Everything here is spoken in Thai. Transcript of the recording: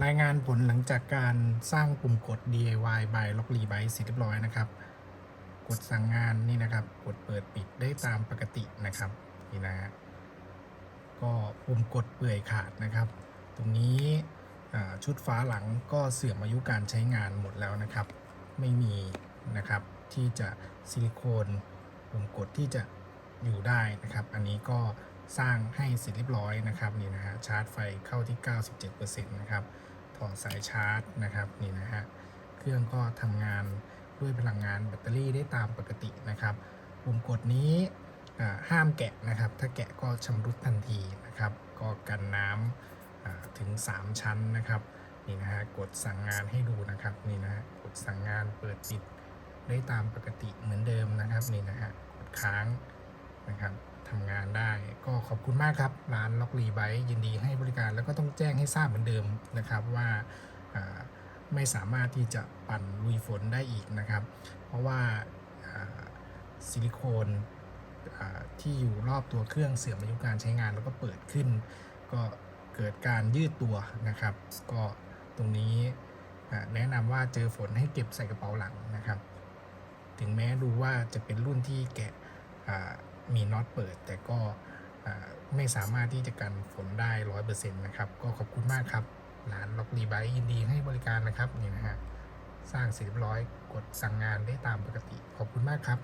รายงานผลหลังจากการสร้างปุ่มกด DIY by l o c k l y b y เสร็จเรียบร้อยนะครับ กดสั่งงานนี่นะครับ กดเปิดปิดได้ตามปกตินะครับนี่นะฮะก็ปุ่มกดเปื่อยขาดนะครับ ตรงนี้ชุดฟ้าหลังก็เสื่อมอายุการใช้งานหมดแล้วนะครับ ไม่มีนะครับที่จะซิลิโคนปุ่มกดที่จะอยู่ได้นะครับ อันนี้ก็ สร้างให้เสร็จเรียบร้อยนะครับนี่นะฮะชาร์จไฟเข้าที่ 97%นะครับถอดสายชาร์จนะครับนี่นะฮะเครื่องก็ทำงานด้วยพลังงานแบตเตอรี่ได้ตามปกตินะครับปุ่มกดนี้ห้ามแกะนะครับ ถ้าแกะก็ชำรุดทันทีนะครับ ก็กันน้ำถึง 3 ชั้นนะครับนี่นะฮะกดสั่งงานให้ดูนะครับนี่นะฮะกดสั่งงานเปิดปิดได้ตามปกติเหมือนเดิมนะครับนี่นะฮะกดค้างนะครับ ทำงานได้ ก็ขอบคุณมากครับ ร้านล็อกรีไบยินดีให้บริการแล้วก็ต้องแจ้งให้ทราบเหมือนเดิมนะครับว่าไม่สามารถที่จะปั่นลุยฝนได้อีกนะครับ เพราะว่าซิลิโคนที่อยู่รอบตัวเครื่องเสื่อมอายุการใช้งานแล้วก็เปิดขึ้น ก็เกิดการยืดตัวนะครับ ก็ตรงนี้แนะนำว่าเจอฝนให้เก็บใส่กระเป๋าหลังนะครับ ถึงแม้ดูว่าจะเป็นรุ่นที่แกะ มีน็อตเปิด แต่ก็ไม่สามารถที่จะกันฝนได้ร้อยเปอร์เซ็นต์นะครับ ก็ขอบคุณมากครับร้านล็อกดีไบยินดีให้บริการนะครับนี่นะฮะสร้างเสร็จเรียบร้อยกดสั่งงานได้ตามปกติ ขอบคุณมากครับ